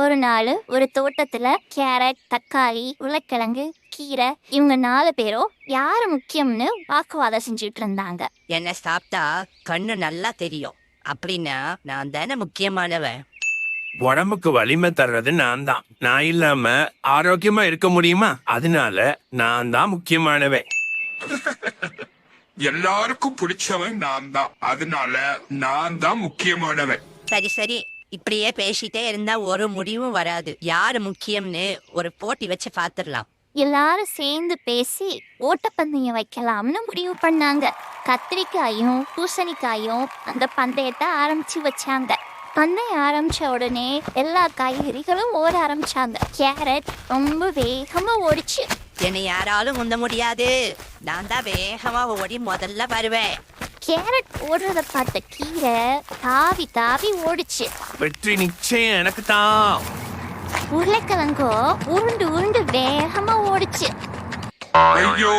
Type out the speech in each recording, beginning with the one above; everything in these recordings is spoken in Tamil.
ஒரு நாள் ஒரு தோட்டத்துல கேரட் தக்காளி உருளைக்கிழங்கு கீரை இவங்க நாலு பேரும் யாரு முக்கியம்னு வாக்குவாதம் செஞ்சுட்டு இருந்தாங்க. என்ன சாப்பிட்டா கண்ணு நல்லா தெரியும். அப்படின்னா நான் தானே முக்கியமானவன்? உடம்புக்கு வலிமை தர்றது நான் தான். நான் இல்லாம ஆரோக்கியமா இருக்க முடியுமா? அதனால நான் தான் முக்கியமானவன். எல்லாருக்கும் பிடிச்சவன் நான் தான். அதனால நான் தான் முக்கியமானவன். சரி சரி. இப்படியே பேசிட்டே இருந்தா ஒரு முடிவும் வராது. யாரு முக்கியம்னு ஒரு போட்டி வச்சு பாத்துடலாம் எல்லாரும் சேர்ந்து பேசி ஓட்டப்பந்தயம் வைக்கலாம்னு முடிவு பண்ணாங்க. கத்திரிக்காயும் பூசணிக்காயும் அந்த பந்தயத்தை ஆரம்பிச்சு வச்சாங்க. பந்தயம் ஆரம்பிச்ச உடனே எல்லா காய்கறிகளும் ஓட ஆரம்பிச்சாங்க. கேரட் ரொம்ப வேகமா ஓடிச்சு. என்னை யாராலும் முந்த முடியாது. நான் தான் வேகமா ஓடி முதல்ல வருவேன். கேரட் ஓடுறத பார்த்த கீரை தாவி தாவி ஓடிச்சு. வெற்றி நிச்சயம் எனக்கு தான். உருளைக்கிழங்கோ உருண்டு உருண்டு வேகமா ஓடிச்சு. ஐயோ!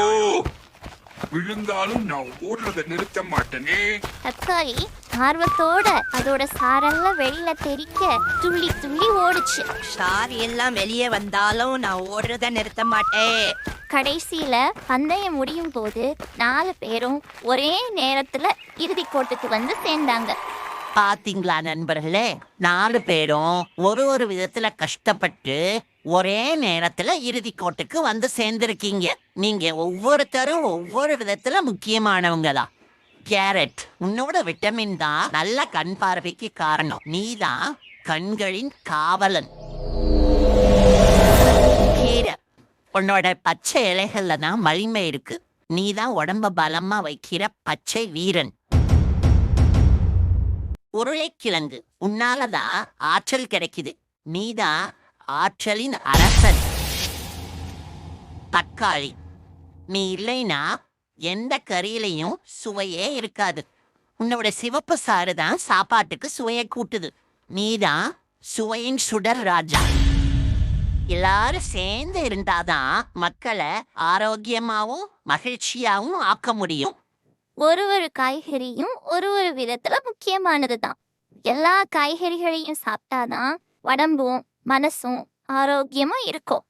விழுந்தாலும் நான் ஓடுறத நிறுத்த மாட்டேனே. தக்காளி ஆர்வத்தோட அதோட சாரெல்லாம் வெளியில தெறிக்க துள்ளி துள்ளி ஓடுச்சு. சாரி எல்லாம் வெளியே வந்தாலும் நான் ஓடுறத நிறுத்த மாட்டேன். கடைசியில பந்தயம் முடியும் போது நாலு பேரும் ஒரே நேரத்துல இறுதி கோட்டுக்கு வந்து சேர்ந்தாங்க. பாத்தீங்களா நண்பர்களே? நாலு பேரும் ஒரு ஒரு விதத்துல கஷ்டப்பட்டு ஒரே நேரத்துல இறுதி கோட்டுக்கு வந்து சேர்ந்திருக்கீங்க. நீங்க ஒவ்வொருத்தரும் ஒவ்வொரு விதத்துல முக்கியமானவங்களா கேரட். உன்னோட விட்டமின் தான் நல்ல கண் பார்வைக்கு காரணம். நீதான் கண்களின் காவலன். கீரை. உன்னோட பச்சை இலைகள்ல தான் வலிமை இருக்கு. நீதான் உடம்ப பலமா வைக்கிற பச்சை வீரன். உருளைக்கிழங்கு. உன்னாலதான் ஆற்றல் கிடைக்குது. நீதான் ஆற்றலின் அரசன். தக்காளி. நீ இல்லைன்னா எந்த கறியிலையும் சுவையே இருக்காது. உன்னோட சிவப்பு சாறு தான் சாப்பாட்டுக்கு சுவையை கூட்டுது. நீதான் சுவையின் சுடர் ராஜா. எல்லாரும் சேர்ந்து இருந்தாதான் மக்களை ஆரோக்கியமாவும் மகிழ்ச்சியாவும் ஆக்க முடியும். ஒரு ஒரு காய்கறியும் ஒரு ஒரு விதத்துல முக்கியமானது தான். எல்லா காய்கறிகளையும் சாப்பிட்டாதான் உடம்பும் மனசும் ஆரோக்கியமும் இருக்கும்.